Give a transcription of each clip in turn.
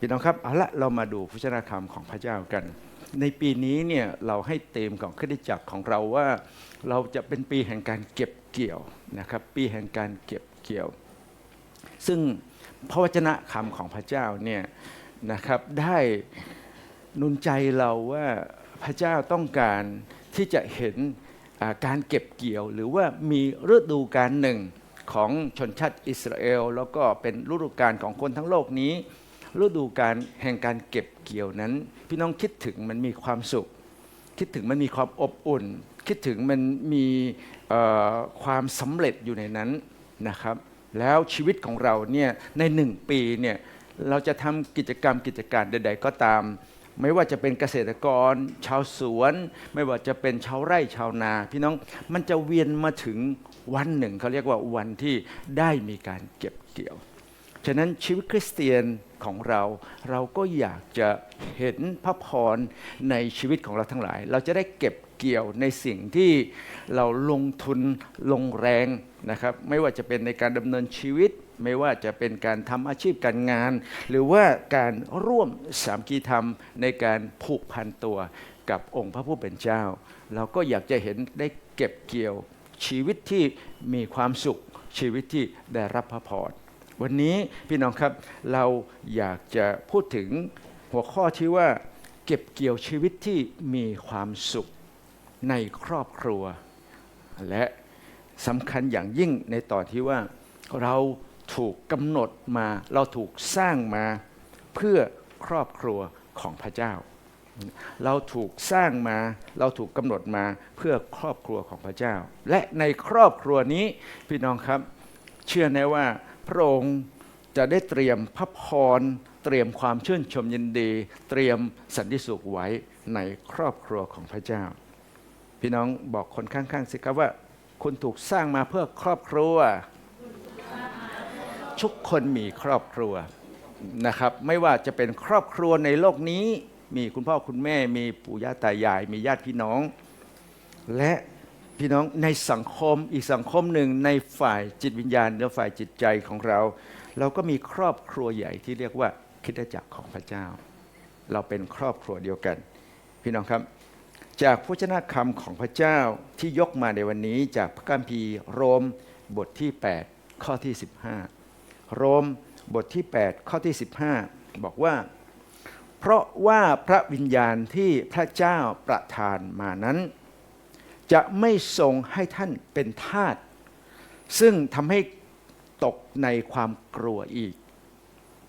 พี่น้องครับเอาละเรามาดูพระชนะคำของพระเจ้ากัน ในปีนี้เนี่ยเราให้เต็มของคริสตจักรของเราว่า เราจะเป็นปีแห่งการเก็บเกี่ยวนะครับ ปีแห่งการเก็บเกี่ยว ซึ่งพระวจนะคำของพระเจ้าเนี่ยนะครับได้นุนใจเราว่าพระเจ้าต้องการที่จะเห็นการเก็บเกี่ยว หรือว่ามีฤดูการหนึ่งของชนชาติอิสราเอล แล้วก็เป็นฤดูการของคนทั้งโลกนี้ ฤดูการแห่งการเก็บเกี่ยวนั้น พี่น้องคิดถึงมันมีความสุข คิดถึงมันมีความอบอุ่น คิดถึงมันมีความสำเร็จอยู่ในนั้นนะครับ แล้วชีวิตของเราเนี่ยในหนึ่งปีเนี่ยเราจะทำกิจกรรมกิจการใด ๆ ก็ตาม ไม่ว่าจะเป็นเกษตรกร ชาวสวน ไม่ว่าจะเป็นชาวไร่ชาวนา พี่น้องมันจะเวียนมาถึงวันหนึ่งเขาเรียกว่าวันที่ได้มีการเก็บเกี่ยว ฉะนั้นชีวิตคริสเตียนของเราเราก็อยากจะเห็นพระพรในชีวิตของเราทั้งหลาย เราจะได้เก็บเกี่ยวในสิ่งที่เราลงทุนลงแรงนะครับ ไม่ว่าจะเป็นในการดำเนินชีวิต ไม่ว่าจะเป็นการทำอาชีพการงาน หรือว่าการร่วมสามกีธรรมในการผูกพันตัวกับองค์พระผู้เป็นเจ้า เราก็อยากจะเห็นได้เก็บเกี่ยวชีวิตที่มีความสุขชีวิตที่ได้รับพระพร วันนี้พี่น้องครับเราอยากจะพูดถึงหัวข้อที่ว่า เก็บเกี่ยวชีวิตที่มีความสุขในครอบครัว และสำคัญอย่างยิ่งในตอนที่ว่าเราถูกกำหนดมา เราถูกสร้างมาเพื่อครอบครัวของพระเจ้า เราถูกสร้างมา เราถูกกำหนดมาเพื่อครอบครัวของพระเจ้า และในครอบครัวนี้พี่น้องครับ เชื่อแน่ว่า พระองค์จะได้เตรียมพระพร เตรียมความชื่นชมยินดี เตรียมสันติสุขไว้ในครอบครัวของพระเจ้า พี่น้องบอกคนข้างๆสิครับว่า คุณถูกสร้างมาเพื่อครอบครัว ทุกคนมีครอบครัวนะครับ ไม่ว่าจะเป็นครอบครัวในโลกนี้ มีคุณพ่อคุณแม่มีปู่ย่าตายาย มีญาติพี่น้อง และ พี่น้องในสังคมอีกสังคมหนึ่งในฝ่ายจิตวิญญาณและฝ่ายจิตใจของเรา เราก็มีครอบครัวใหญ่ที่เรียกว่าคิดจักรของพระเจ้า เราเป็นครอบครัวเดียวกัน พี่น้องครับ จากพระเจ้าคำของพระเจ้าที่ยกมาในวันนี้จากพระคัมภีร์โรมบทที่ 8 ข้อที่ 15 โรมบทที่ 8 ข้อที่ 15 บอกว่า เพราะว่าพระวิญญาณที่พระเจ้าประทานมานั้น จะไม่ทรงให้ท่านเป็นทาสซึ่งทำให้ตกในความกลัวอีก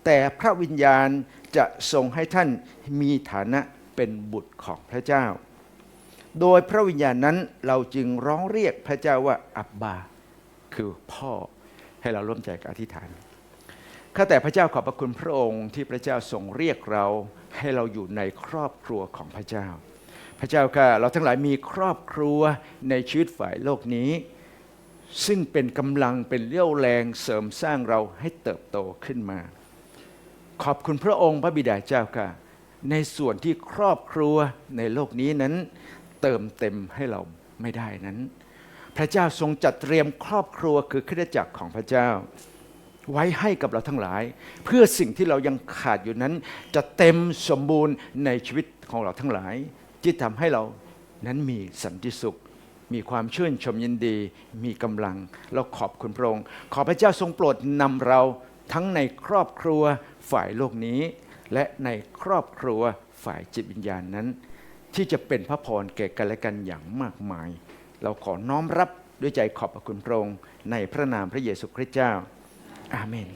แต่พระวิญญาณจะทรงให้ท่านมีฐานะเป็นบุตรของพระเจ้า โดยพระวิญญาณนั้นเราจึงร้องเรียกพระเจ้าว่าอับบา คือพ่อให้เราร่วมใจกับอธิษฐานข้าแต่พระเจ้าขอบพระคุณพระองค์ที่พระเจ้าทรงเรียกเราให้เราอยู่ในครอบครัวของพระเจ้า พระเจ้าค่ะเราทั้งหลายมีครอบครัวในชีวิตฝ่ายโลกนี้ ซึ่งเป็นกำลังเป็นเรี่ยวแรงเสริมสร้างเราให้เติบโตขึ้นมา ขอบคุณพระองค์พระบิดาเจ้าค่ะ ในส่วนที่ครอบครัวในโลกนี้นั้น เติมเต็มให้เราไม่ได้นั้น พระเจ้าทรงจัดเตรียมครอบครัวคือคริสตจักรของพระเจ้า ไว้ให้กับเราทั้งหลาย เพื่อสิ่งที่เรายังขาดอยู่นั้น จะเต็มสมบูรณ์ในชีวิตของเราทั้งหลาย ที่ทำให้เรานั้นมีสันติสุข มีความชื่นชมยินดี มีกำลัง เราขอบคุณพระองค์ ขอพระเจ้าทรงโปรดนำเราทั้งในครอบครัวฝ่ายโลกนี้ และในครอบครัวฝ่ายจิตวิญญาณนั้น ที่จะเป็นพระพรแก่กันและกันอย่างมากมาย เราขอน้อมรับด้วยใจขอบพระคุณพระองค์ในพระนามพระเยซูคริสต์เจ้า อาเมน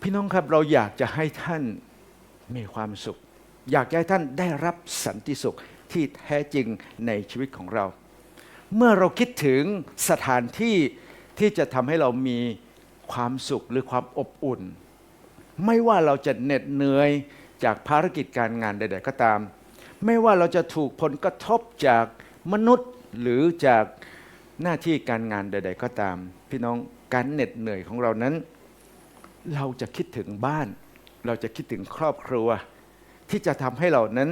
พี่น้องครับเราอยากจะให้ท่านมีความสุข อยากให้ท่านได้รับสันติสุขที่แท้จริงในชีวิตของเรา เมื่อเราคิดถึงสถานที่ที่จะทำให้เรามีความสุขหรือความอบอุ่น ไม่ว่าเราจะเหน็ดเหนื่อยจากภารกิจการงานใด ๆ ก็ตาม ไม่ว่าเราจะถูกผลกระทบจากมนุษย์หรือจากหน้าที่การงานใด ๆ ก็ตาม พี่น้องการเหน็ดเหนื่อยของเรานั้น เราจะคิดถึงบ้าน เราจะคิดถึงครอบครัว ที่จะทำให้เรานั้น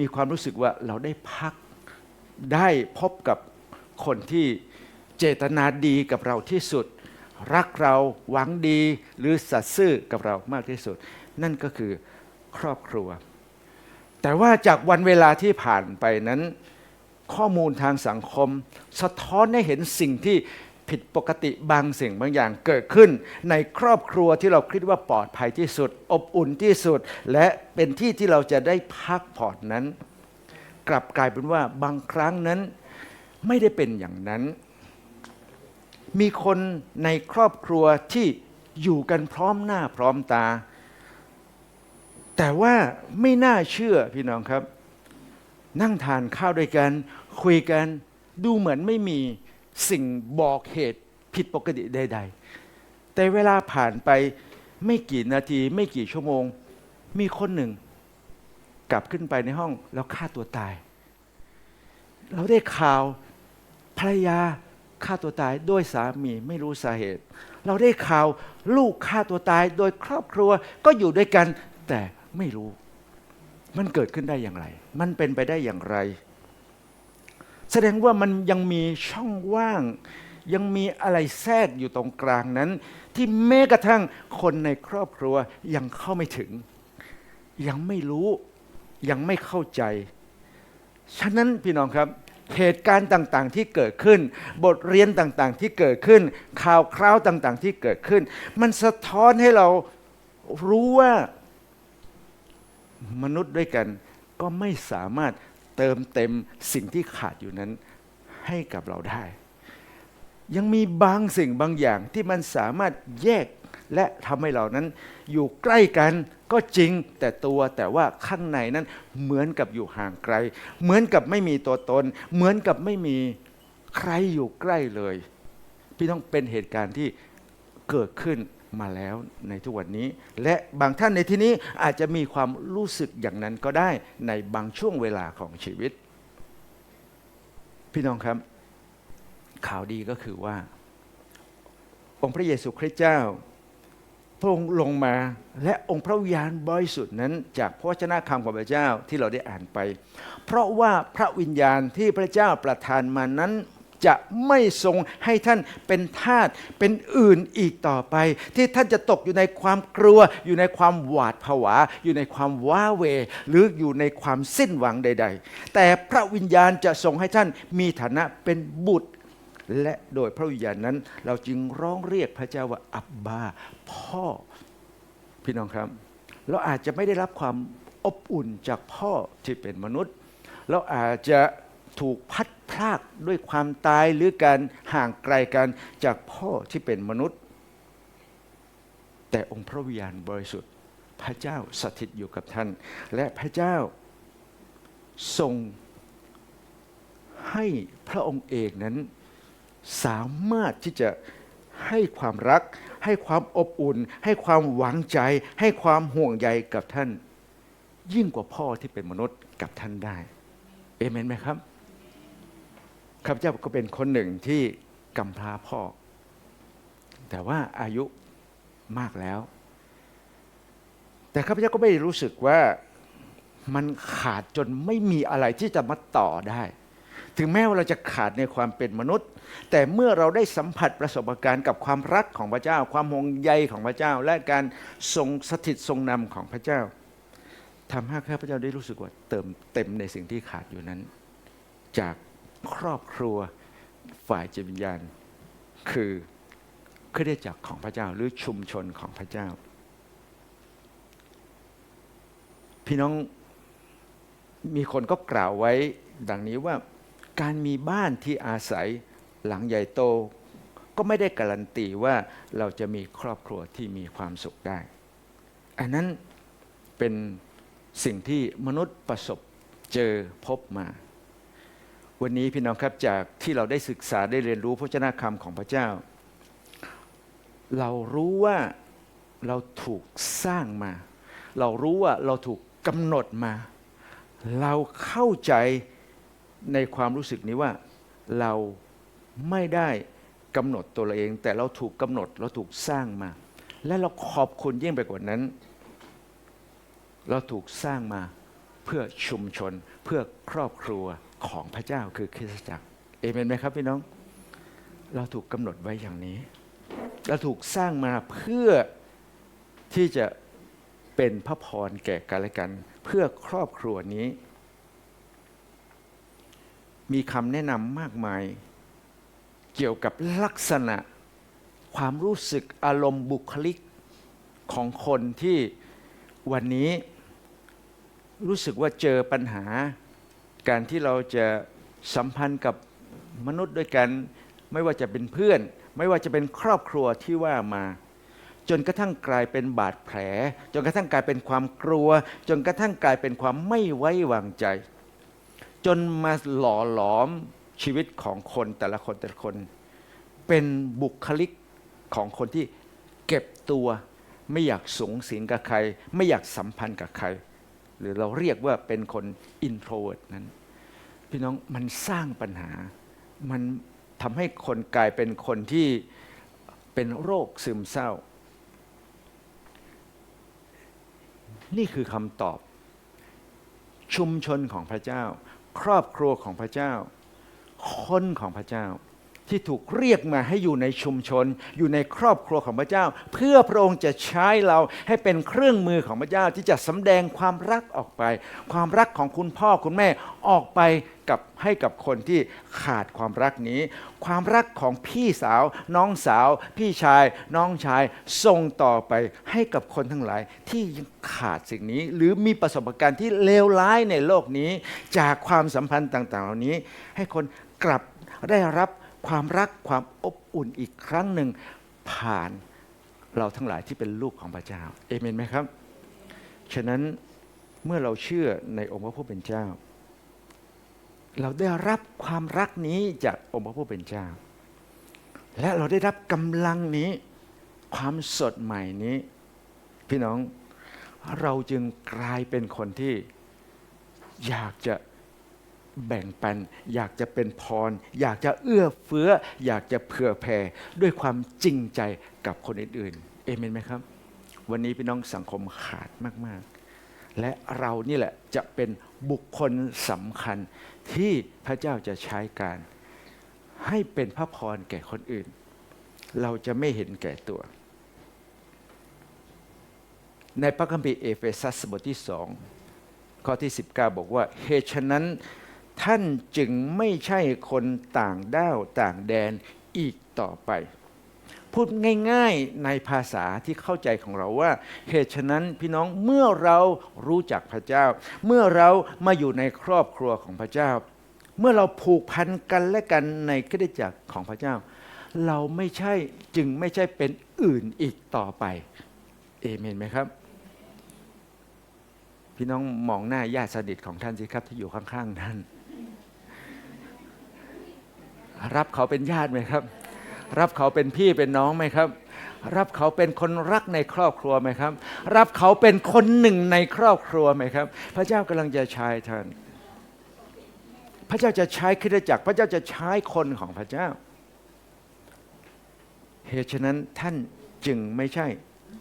มีความรู้สึกว่าเราได้พักได้พบกับคนที่เจตนาดีกับเราที่สุด รักเราหวังดีหรือสัตย์ซื่อกับเรามากที่สุด นั่นก็คือครอบครัว แต่ว่าจากวันเวลาที่ผ่านไปนั้น ข้อมูลทางสังคม สะท้อนให้เห็นสิ่งที่ ผิดปกติบางสิ่งบางอย่างเกิดขึ้น ในครอบครัวที่เราคิดว่าปลอดภัยที่สุด อบอุ่นที่สุด และเป็นที่ที่เราจะได้พักผ่อนนั้น กลับกลายเป็นว่าบางครั้งนั้นไม่ได้เป็นอย่างนั้น มีคนในครอบครัวที่อยู่กันพร้อมหน้าพร้อมตา แต่ว่าไม่น่าเชื่อพี่น้องครับ นั่งทานข้าวด้วยกัน คุยกันดูเหมือนไม่มี สิ่งบอกเหตุผิดปกติใด ๆ แต่เวลาผ่านไปไม่กี่นาที ไม่กี่ชั่วโมง มีคนหนึ่ง กลับขึ้นไปในห้องแล้วฆ่าตัวตาย เราได้ข่าวภรรยาฆ่าตัวตายโดยสามีไม่รู้สาเหตุ เราได้ข่าวลูกฆ่าตัวตายโดยครอบครัวก็อยู่ด้วยกัน แต่ไม่รู้ มันเกิดขึ้นได้อย่างไร มันเป็นไปได้อย่างไร แสดงว่ามันยังมีช่องว่าง ยังมีอะไรแทรกอยู่ตรงกลางนั้น ที่แม้กระทั่งคนในครอบครัวยังเข้าไม่ถึง ยังไม่รู้ยังไม่เข้าใจ ฉะนั้นพี่น้องครับเหตุการณ์ต่างๆ ที่เกิดขึ้น บทเรียนต่างๆ ที่เกิดขึ้น ข่าวคราวต่างๆ ที่เกิดขึ้น มันสะท้อนให้เรารู้ว่ามนุษย์ด้วยกัน ก็ไม่สามารถ เติมเต็มสิ่งที่ขาดอยู่นั้นให้กับเราได้ ยังมีบางสิ่งบางอย่างที่มันสามารถแยกและทำให้เรานั้น อยู่ใกล้กันก็จริงแต่ตัวแต่ว่าข้างในนั้นเหมือนกับอยู่ห่างไกล เหมือนกับไม่มีตัวตน เหมือนกับไม่มีใครอยู่ใกล้เลย พี่ต้องเป็นเหตุการณ์ที่เกิดขึ้น มาแล้วในทุกวันนี้ และบางท่านในที่นี้อาจจะมีความรู้สึกอย่างนั้นก็ได้ในบางช่วงเวลาของชีวิต พี่น้องครับ ข่าวดีก็คือว่า องค์พระเยซูคริสต์เจ้า พระองค์ลงมาและองค์พระวิญญาณบริสุทธิ์นั้น จากพระวจนะคำของพระเจ้าที่เราได้อ่านไป เพราะว่าพระวิญญาณที่พระเจ้าประทานมานั้น จะไม่ทรงให้ท่านเป็นทาสเป็นอื่นอีกต่อไป ที่ท่านจะตกอยู่ในความกลัว อยู่ในความหวาดผวา อยู่ในความว้าเว หรืออยู่ในความสิ้นหวังใด ๆ แต่พระวิญญาณจะทรงให้ท่านมีฐานะเป็นบุตร และโดยพระวิญญาณนั้น เราจึงร้องเรียกพระเจ้าว่าอับบา พ่อ พี่น้องครับ เราอาจจะไม่ได้รับความอบอุ่นจากพ่อที่เป็นมนุษย์ เราอาจจะถูกพัดพรากด้วยความตายหรือการห่างไกลกันจากพ่อที่เป็นมนุษย์ แต่องค์พระวิญญาณบริสุทธิ์ พระเจ้าสถิตอยู่กับท่าน และพระเจ้าทรงให้พระองค์เองนั้นสามารถที่จะให้ความรัก ให้ความอบอุ่น ให้ความหวังใจ ให้ความห่วงใยกับท่าน ยิ่งกว่าพ่อที่เป็นมนุษย์กับท่านได้ เอเมนไหมครับ ข้าพเจ้าก็เป็นคนหนึ่งที่กำพร้าพ่อ แต่ว่าอายุมากแล้ว แต่ข้าพเจ้าก็ไม่รู้สึกว่ามันขาดจนไม่มีอะไรที่จะมาต่อได้ ถึงแม้ว่าเราจะขาดในความเป็นมนุษย์ แต่เมื่อเราได้สัมผัสประสบการณ์กับความรักของพระเจ้า ความห่วงใยของพระเจ้า และการทรงสถิตทรงนำของพระเจ้าทำให้ข้าพเจ้าได้รู้สึกว่าเติมเต็มในสิ่งที่ขาดอยู่นั้น จาก ครอบครัวฝ่ายจิตวิญญาณ คือคริสตจักรของพระเจ้าหรือชุมชนของพระเจ้า พี่น้องมีคนก็กล่าวไว้ดังนี้ว่าการมีบ้านที่อาศัยหลังใหญ่โต ก็ไม่ได้การันตีว่าเราจะมีครอบครัวที่มีความสุขได้ อันนั้นเป็นสิ่งที่มนุษย์ประสบเจอพบมา วันนี้พี่น้องครับจากที่เราได้ศึกษาได้เรียนรู้พระเจ้าคำของพระเจ้า เรารู้ว่าเราถูกสร้างมา เรารู้ว่าเราถูกกำหนดมา เราเข้าใจในความรู้สึกนี้ว่าเราไม่ได้กำหนดตัวเราเอง แต่เราถูกกำหนดเราถูกสร้างมา และเราขอบคุณยิ่งไปกว่านั้น เราถูกสร้างมาเพื่อชุมชน เพื่อครอบครัว ของพระเจ้าคือคริสตจักรเอเมนไหมครับพี่น้อง เราถูกกำหนดไว้อย่างนี้ เราถูกสร้างมาเพื่อที่จะเป็นพระพรแก่กันและกัน เพื่อครอบครัวนี้ มีคำแนะนำมากมาย เกี่ยวกับลักษณะความรู้สึกอารมณ์บุคลิกของคนที่วันนี้รู้สึกว่าเจอปัญหา การที่เราจะสัมพันธ์กับมนุษย์ด้วยกัน ไม่ว่าจะเป็นเพื่อน ไม่ว่าจะเป็นครอบครัวที่ว่ามา จนกระทั่งกลายเป็นบาดแผล จนกระทั่งกลายเป็นความกลัว จนกระทั่งกลายเป็นความไม่ไว้วางใจ จนมาหล่อหลอมชีวิตของคนแต่ละคนแต่ละคน เป็นบุคลิกของคนที่เก็บตัว ไม่อยากสูงสิงกับใคร ไม่อยากสัมพันธ์กับใคร หรือเราเรียกว่าเป็นคน introvert นั้น พี่น้องมันสร้างปัญหา มันทำให้คนกลายเป็นคนที่เป็นโรคซึมเศร้า นี่คือคำตอบ ชุมชนของพระเจ้า ครอบครัวของพระเจ้า คนของพระเจ้า ที่ถูกเรียกมาให้อยู่ในชุมชน อยู่ในครอบครัวของพระเจ้า เพื่อพระองค์จะใช้เราให้เป็นเครื่องมือของพระเจ้า ที่จะสำแดงความรักออกไป ความรักของคุณพ่อคุณแม่ออกไปกับให้กับคนที่ขาดความรักนี้ ความรักของพี่สาว น้องสาว พี่ชาย น้องชายส่งต่อไปให้กับคนทั้งหลายที่ยังขาดสิ่งนี้ หรือมีประสบการณ์ที่เลวร้ายในโลกนี้ จากความสัมพันธ์ต่าง ๆ เหล่านี้ ให้คนกลับได้รับ ความรักความอบอุ่นอีกครั้งหนึ่งผ่านเราทั้งหลายที่เป็นลูกของพระเจ้าเอเมนไหมครับ ฉะนั้นเมื่อเราเชื่อในองค์พระผู้เป็นเจ้า เราได้รับความรักนี้จากองค์พระผู้เป็นเจ้า และเราได้รับกำลังนี้ ความสดใหม่นี้ พี่น้องเราจึงกลายเป็นคนที่อยากจะ แบ่งปัน อยากจะเป็นพร อยากจะเอื้อเฟื้อ อยากจะเผื่อแผ่ด้วยความจริงใจกับคนอื่นๆ เอเมนไหมครับ วันนี้พี่น้องสังคมขาดมากๆ และเรานี่แหละจะเป็นบุคคลสำคัญที่พระเจ้าจะใช้การ ให้เป็นพระพรแก่คนอื่น เราจะไม่เห็นแก่ตัว ในพระคัมภีร์เอเฟซัสบทที่สองข้อที่ 19 บอกว่าเหตุฉะนั้น ท่านจึงไม่ใช่คนต่างด้าวต่างแดนอีกต่อไป พูดง่ายๆในภาษาที่เข้าใจของเราว่า เหตุฉะนั้นพี่น้องเมื่อเรารู้จักพระเจ้า เมื่อเรามาอยู่ในครอบครัวของพระเจ้า เมื่อเราผูกพันกันและกันในคริสตจักรของพระเจ้า เราไม่ใช่จึงไม่ใช่เป็นอื่นอีกต่อไปเอเมนไหมครับพี่น้องมองหน้าญาติสนิทของท่านสิครับที่อยู่ข้างๆท่าน รับเขาเป็นญาติไหมครับ รับเขาเป็นพี่เป็นน้องไหมครับ รับเขาเป็นคนรักในครอบครัวไหมครับ รับเขาเป็นคนหนึ่งในครอบครัวไหมครับ พระเจ้ากำลังจะใช้ท่าน พระเจ้าจะใช้คริสตจักร พระเจ้าจะใช้คนของพระเจ้า เหตุฉะนั้นท่านจึงไม่ใช่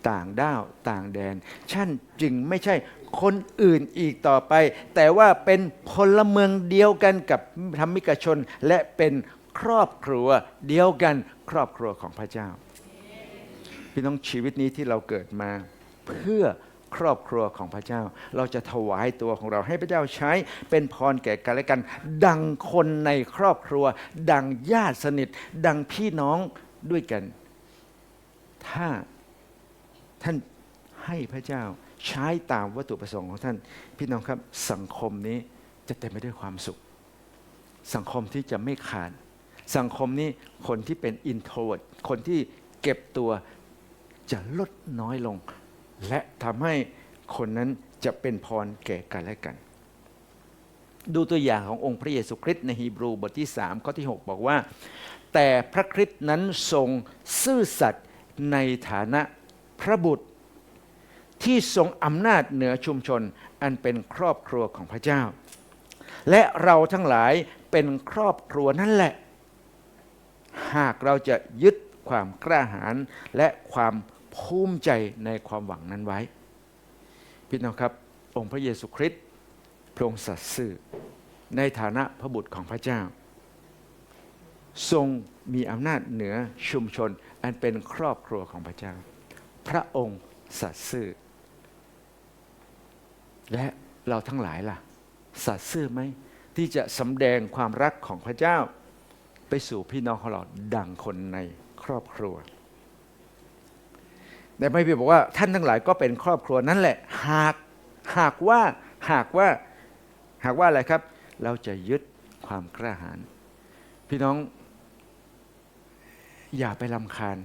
ต่างด้าวต่างแดนท่านจึงไม่ใช่คนอื่นอีกต่อไป แต่ว่าเป็นพลเมืองเดียวกันกับธรรมิกชนและเป็น ครอบครัวเดียวกันครอบครัวของพระเจ้า พี่น้องชีวิตนี้ที่เราเกิดมา เพื่อครอบครัวของพระเจ้า เราจะถวายตัวของเราให้พระเจ้าใช้เป็นพรแก่กันและกัน ดังคนในครอบครัว ดังญาติสนิท ดังพี่น้องด้วยกัน ถ้าท่านให้พระเจ้าใช้ตามวัตถุประสงค์ของท่าน พี่น้องครับสังคมนี้จะเต็มไปด้วยความสุข สังคมที่จะไม่ขาด สังคมนี้คนที่เป็น introvert คนที่เก็บตัวจะลดน้อยลง และทำให้คนนั้นจะเป็นพรแก่กันและกัน ดูตัวอย่างขององค์พระเยซูคริสต์ในฮีบรูบทที่3ข้อที่ 6 บอกว่า แต่พระคริสต์นั้นทรงซื่อสัตย์ในฐานะพระบุตร ที่ทรงอำนาจเหนือชุมชนอันเป็นครอบครัวของพระเจ้า และเราทั้งหลายเป็นครอบครัวนั่นแหละ หากเราจะยึดความกล้าหาญและความภูมิใจในความหวังนั้นไว้ พี่น้องครับ องค์พระเยซูคริสต์พระองค์สัตย์ซื่อในฐานะพระบุตรของพระเจ้า ทรงมีอำนาจเหนือชุมชนอันเป็นครอบครัวของพระเจ้า พระองค์สัตย์ซื่อ และเราทั้งหลายล่ะ สัตย์ซื่อไหมที่จะสำแดงความรักของพระเจ้า ไปสู่พี่น้องของเราดังคนในครอบครัว แต่ไม่พี่บอกว่าท่านทั้งหลายก็เป็นครอบครัวนั่นแหละ หากหากว่าหากว่าหากว่าอะไรครับ เราจะยึดความกล้าหาญพี่น้อง อย่าไปลำคาญ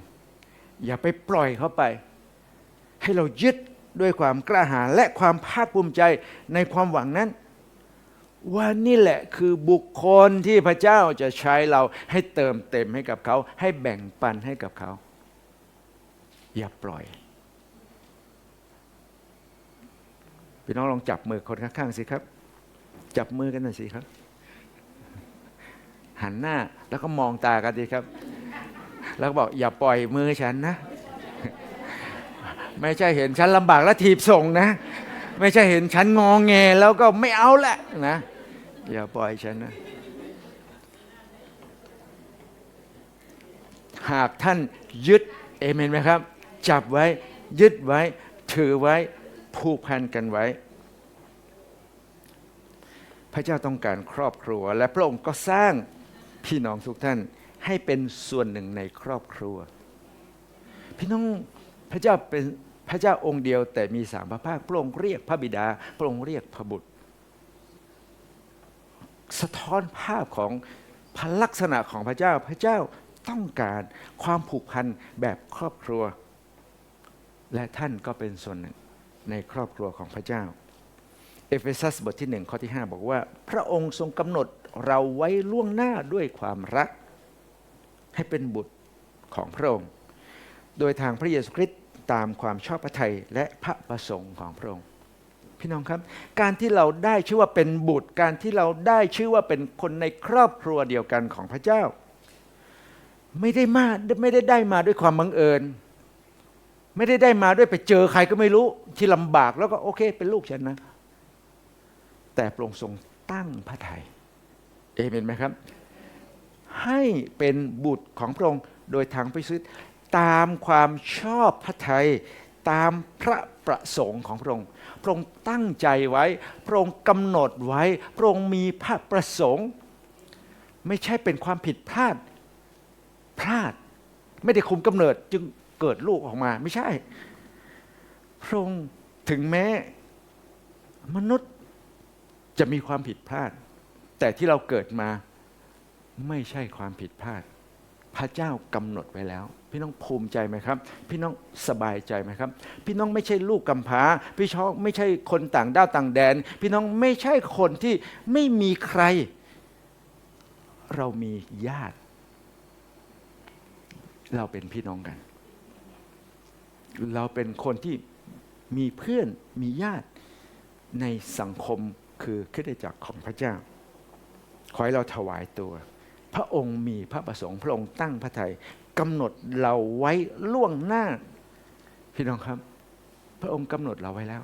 อย่าไปปล่อยเขาไป ให้เรายึดด้วยความกล้าหาญและความภาคภูมิใจในความหวังนั้น ว่านี่แหละคือบุคคลที่พระเจ้าจะใช้เราให้เติมเต็มให้กับเขา ให้แบ่งปันให้กับเขา อย่าปล่อยพี่น้องลองจับมือคนข้างๆสิครับ จับมือกันหน่อยสิครับ หันหน้าแล้วก็มองตากันดีครับ แล้วก็บอกอย่าปล่อยมือฉันนะ ไม่ใช่เห็นฉันลำบากแล้วถีบส่งนะ ไม่ใช่เห็นฉันงองแงแล้วก็ไม่เอาและนะอย่าปล่อยฉันนะหากท่านยึดเอเมนไหมครับ จับไว้ยึดไว้ ถือไว้ผูกพันกันไว้ พระเจ้าต้องการครอบครัว และพระองค์ก็สร้างพี่น้องทุกท่านให้เป็นส่วนหนึ่งในครอบครัว พี่น้องพระเจ้าเป็น พระเจ้าองค์เดียวแต่มีสามพระภาคพระองค์เรียกพระบิดา พระองค์เรียกพระบุตร สะท้อนภาพของพระลักษณะของพระเจ้าพระเจ้าต้องการความผูกพันแบบครอบครัว และท่านก็เป็นส่วนหนึ่งในครอบครัวของพระเจ้า เอเฟซัสบทที่หนึ่งข้อที่ 5 บอกว่า พระองค์ทรงกำหนดเราไว้ล่วงหน้าด้วยความรัก ให้เป็นบุตรของพระองค์ โดยทางพระเยซูคริสต์ ตามความชอบพระทัยและพระประสงค์ของพระองค์ พี่น้องครับ การที่เราได้ชื่อว่าเป็นบุตร การที่เราได้ชื่อว่าเป็นคนในครอบครัวเดียวกันของพระเจ้า ไม่ได้มาไม่ได้ได้มาด้วยความบังเอิญ ไม่ได้ได้มาด้วยไปเจอใครก็ไม่รู้ที่ลำบากแล้วก็โอเค เป็นลูกฉันนะ แต่พระองค์ทรงตั้งพระทัยเอเมนไหมครับ ให้เป็นบุตรของพระองค์โดยทางพระซิด ตามความชอบพระทัยตามพระประสงค์ของพระองค์ พระองค์ตั้งใจไว้ พระองค์กำหนดไว้ พระองค์มีพระประสงค์ ไม่ใช่เป็นความผิดพลาดพลาด ไม่ได้คุมกำเนิดจึงเกิดลูกออกมาไม่ใช่ พระองค์ถึงแม้ มนุษย์จะมีความผิดพลาด แต่ที่เราเกิดมาไม่ใช่ความผิดพลาด พระเจ้ากำหนดไว้แล้ว พี่น้องภูมิใจไหมครับ พี่น้องสบายใจไหมครับ พี่น้องไม่ใช่ลูกกำพร้า พี่น้องไม่ใช่คนต่างด้าวต่างแดน พี่น้องไม่ใช่คนที่ไม่มีใคร เรามีญาติ เราเป็นพี่น้องกัน เราเป็นคนที่มีเพื่อนมีญาติในสังคมคือคริสตจักรของพระเจ้า ขอให้เราถวายตัว พระองค์มีพระประสงค์พระองค์ตั้งพระทัย กำหนดเราไว้ล่วงหน้า พี่น้องครับ พระองค์กำหนดเราไว้แล้ว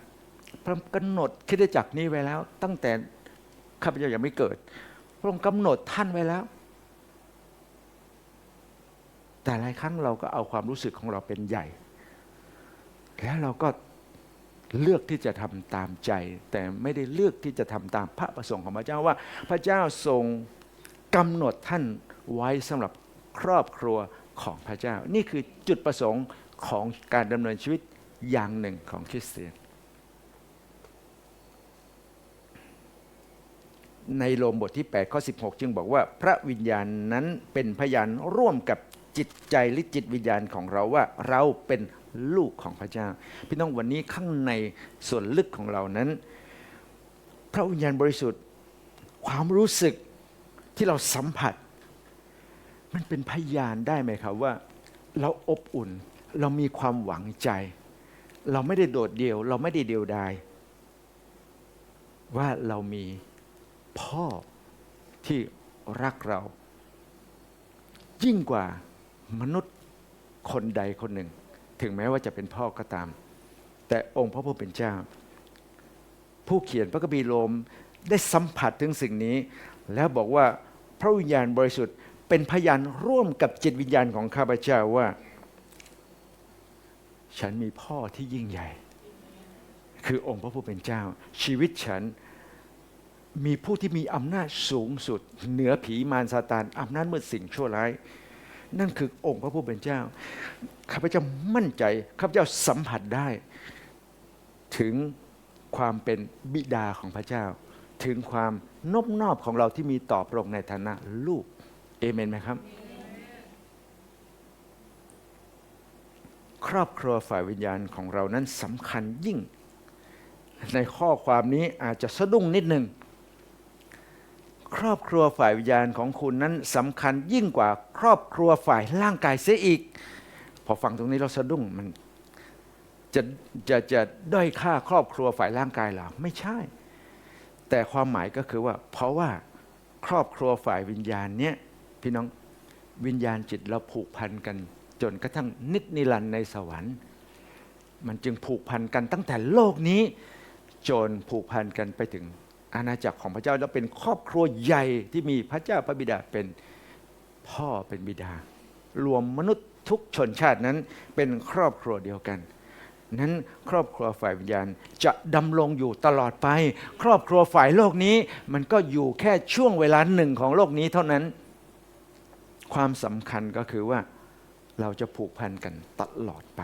พระองค์กำหนดคริสตจักนี้ไว้แล้ว ตั้งแต่ข้าพเจ้ายังไม่เกิด พระองค์กำหนดท่านไว้แล้ว แต่หลายครั้งเราก็เอาความรู้สึกของเราเป็นใหญ่ แล้วเราก็เลือกที่จะทำตามใจ แต่ไม่ได้เลือกที่จะทำตามพระประสงค์ของพระเจ้าว่า พระเจ้าทรงกำหนดท่านไว้สำหรับครอบครัว ของพระเจ้า นี่คือจุดประสงค์ของการดำเนินชีวิตอย่างหนึ่งของคริสเตียน ในโรมบทที่8ข้อ16 จึงบอกว่า พระวิญญาณนั้นเป็นพยานร่วมกับจิตใจหรือจิตวิญญาณของเราว่าเราเป็นลูกของพระเจ้า พี่น้องวันนี้ข้างในส่วนลึกของเรานั้น พระวิญญาณบริสุทธิ์ความรู้สึกที่เราสัมผัส มันเป็นพยานได้ไหมครับว่า เราอบอุ่น เรามีความหวังใจ เราไม่ได้โดดเดี่ยว เราไม่ได้เดียวดายว่าเรามีพ่อที่รักเรา ยิ่งกว่ามนุษย์คนใดคนหนึ่ง ถึงแม้ว่าจะเป็นพ่อก็ตาม แต่องค์พระผู้เป็นเจ้า ผู้เขียนพระคัมภีร์โรมได้สัมผัสถึงสิ่งนี้ แล้วบอกว่าพระวิญญาณบริสุทธิ์ เป็นพยานร่วมกับจิตวิญญาณของข้าพเจ้าว่า ฉันมีพ่อที่ยิ่งใหญ่ คือองค์พระผู้เป็นเจ้า ชีวิตฉันมีผู้ที่มีอำนาจสูงสุด เหนือผีมารซาตานอำนาจมืดสิ่งชั่วร้าย นั่นคือองค์พระผู้เป็นเจ้าข้าพเจ้ามั่นใจข้าพเจ้าสัมผัสได้ ถึงความเป็นบิดาของพระเจ้า ถึงความนอบนอบของเราที่มีต่อพระองค์ในฐานะลูก เอเมนไหมครับ ครอบครัวฝ่ายวิญญาณของเรานั้นสำคัญยิ่ง ในข้อความนี้อาจจะสะดุ้งนิดหนึ่งครอบครัวฝ่ายวิญญาณของคุณนั้นสำคัญยิ่งกว่าครอบครัวฝ่ายร่างกายเสียอีก พอฟังตรงนี้เราสะดุ้งมันจะจะจะด้อยค่าครอบครัวฝ่ายร่างกายเหรอไม่ใช่ แต่ความหมายก็คือว่า เพราะว่าครอบครัวฝ่ายวิญญาณเนี้ย พี่น้องวิญญาณจิตเราผูกพันกัน จนกระทั่งนิจนิรันดร์ในสวรรค์ มันจึงผูกพันกันตั้งแต่โลกนี้ จนผูกพันกันไปถึงอาณาจักรของพระเจ้าแล้วเป็นครอบครัวใหญ่ที่มีพระเจ้าพระบิดาเป็นพ่อเป็นบิดา รวมมนุษย์ทุกชนชาตินั้นเป็นครอบครัวเดียวกัน นั้นครอบครัวฝ่ายวิญญาณจะดำรงอยู่ตลอดไป ครอบครัวฝ่ายโลกนี้ มันก็อยู่แค่ช่วงเวลาหนึ่งของโลกนี้เท่านั้น ความสำคัญก็คือว่าเราจะผูกพันกันตลอดไป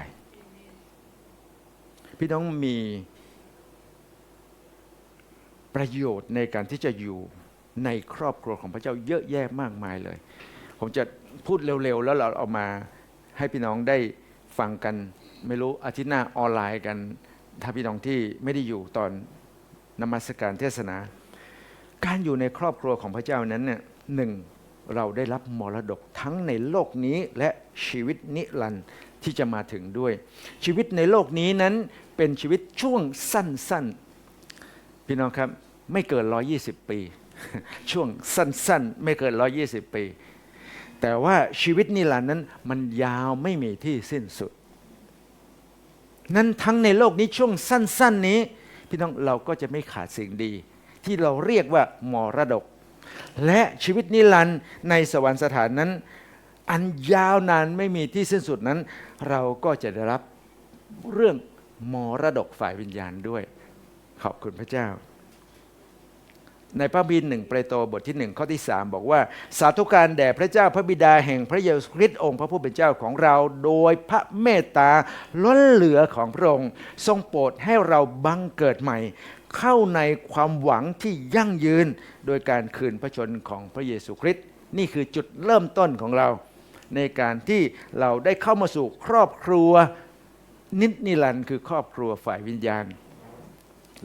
พี่น้องมีประโยชน์ในการที่จะอยู่ในครอบครัวของพระเจ้าเยอะแยะมากมายเลย ผมจะพูดเร็วๆ แล้วเราเอามาให้พี่น้องได้ฟังกัน ไม่รู้อาทิตย์หน้าออนไลน์กัน ถ้าพี่น้องที่ไม่ได้อยู่ตอนนมัสการเทศนา การอยู่ในครอบครัวของพระเจ้านั้นเนี่ยหนึ่ง เราได้รับมรดกทั้งในโลกนี้และชีวิตนิรันดร์ที่จะมาถึงด้วย ชีวิตในโลกนี้นั้นเป็นชีวิตช่วงสั้นๆ พี่น้องครับไม่เกิน 120 ปี ช่วงสั้นๆ ไม่เกิน 120 ปี แต่ว่าชีวิตนิรันดร์นั้นมันยาวไม่มีที่สิ้นสุด นั้นทั้งในโลกนี้ช่วงสั้น ๆ นี้ พี่น้องเราก็จะไม่ขาดสิ่งดี ที่เราเรียกว่ามรดก และชีวิตนิรันดร์ในสวรรคสถานนั้น อันยาวนานไม่มีที่สิ้นสุดนั้น เราก็จะได้รับเรื่องมรดกฝ่ายวิญญาณด้วย ขอบคุณพระเจ้า ในพระบินหนึ่งเปโตรบทที่หนึ่งข้อที่สามบอกว่า สาธุการแด่พระเจ้าพระบิดาแห่งพระเยซูคริสต์องค์พระผู้เป็นเจ้าของเรา โดยพระเมตตาล้นเหลือของพระองค์ ทรงโปรดให้เราบังเกิดใหม่ เข้าในความหวังที่ยั่งยืน โดยการคืนพระชนของพระเยซูคริสต์นี่คือจุดเริ่มต้นของเรา ในการที่เราได้เข้ามาสู่ครอบครัวนิจนิรันด์คือครอบครัวฝ่ายวิญญาณ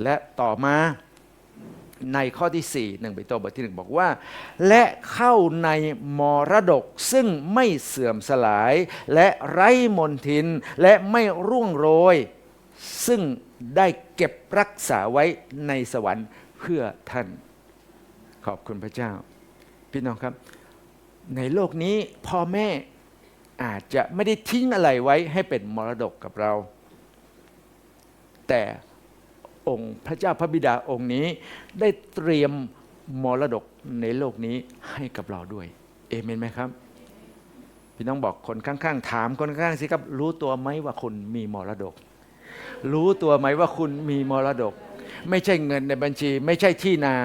และต่อมาในข้อที่4หนึ่งไปโตบทที่หนึ่งบอกว่า และเข้าในมรดกซึ่งไม่เสื่อมสลาย และไร้มนทินและไม่ร่วงโรย ซึ่ง ได้เก็บรักษาไว้ในสวรรค์เพื่อท่าน ขอบคุณพระเจ้า พี่น้องครับ ในโลกนี้พ่อแม่อาจจะไม่ได้ทิ้งอะไรไว้ให้เป็นมรดกกับเรา แต่องค์พระเจ้าพระบิดาองค์นี้ได้เตรียมมรดกในโลกนี้ให้กับเราด้วย เอเมนไหมครับ พี่น้องบอกคนข้างๆ ถามคนข้างๆสิครับ รู้ตัวไหมว่าคุณมีมรดก รู้ตัวไหมว่าคุณมีมรดก ไม่ใช่เงินในบัญชี ไม่ใช่ที่นา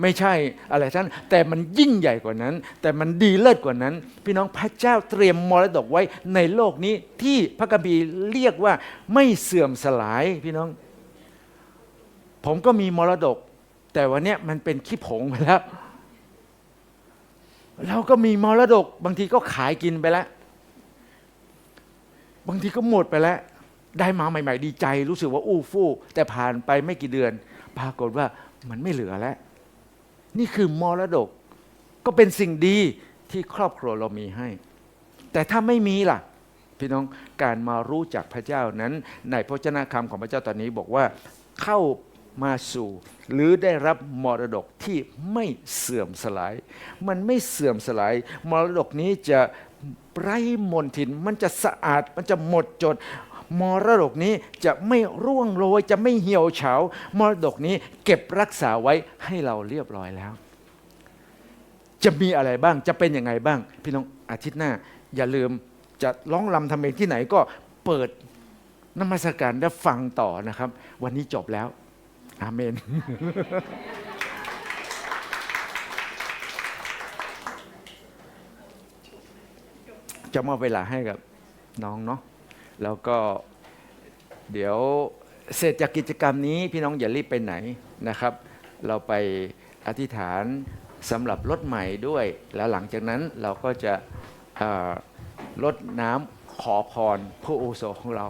ไม่ใช่อะไรท่านแต่มันยิ่งใหญ่กว่านั้น แต่มันดีเลิศกว่านั้น พี่น้องพระเจ้าเตรียมมรดกไว้ในโลกนี้ที่พระคัมภีร์เรียกว่าไม่เสื่อมสลายพี่น้อง ผมก็มีมรดก แต่วันนี้มันเป็นขี้ผงไปแล้วเราก็มีมรดก บางทีก็ขายกินไปแล้ว บางทีก็หมดไปแล้ว ได้มาใหม่ ๆ ดีใจ รู้สึกว่าอู้ฟู่แต่ผ่านไปไม่กี่เดือน ปรากฏว่ามันไม่เหลือแล้ว นี่คือมรดก ก็เป็นสิ่งดีที่ครอบครัวเรามีให้ แต่ถ้าไม่มีล่ะ พี่น้องการมารู้จักพระเจ้านั้น ในพระเจนาคำของพระเจ้าตอนนี้บอกว่าเข้ามาสู่ หรือได้รับมรดกที่ไม่เสื่อมสลาย มันไม่เสื่อมสลาย มรดกนี้จะไร้มนทิน มันจะสะอาด มันจะหมดจด มรดกนี้จะไม่ร่วงโรยจะไม่เหี่ยวเฉามรดกนี้เก็บรักษาไว้ให้เราเรียบร้อยแล้ว จะมีอะไรบ้างจะเป็นยังไงบ้าง พี่น้องอาทิตย์หน้า อย่าลืมจะร้องรำทำเพลงที่ไหนก็เปิดนมัสการและฟังต่อนะครับ วันนี้จบแล้ว อาเมนจะมอบเวลาให้กับน้องเนาะ แล้วก็เดี๋ยวเสร็จจากกิจกรรมนี้พี่น้องอย่ารีบไปไหนนะครับ เราไปอธิษฐานสำหรับรถใหม่ด้วย แล้วหลังจากนั้นเราก็จะลดน้ำขอพรผู้อุโสของเรา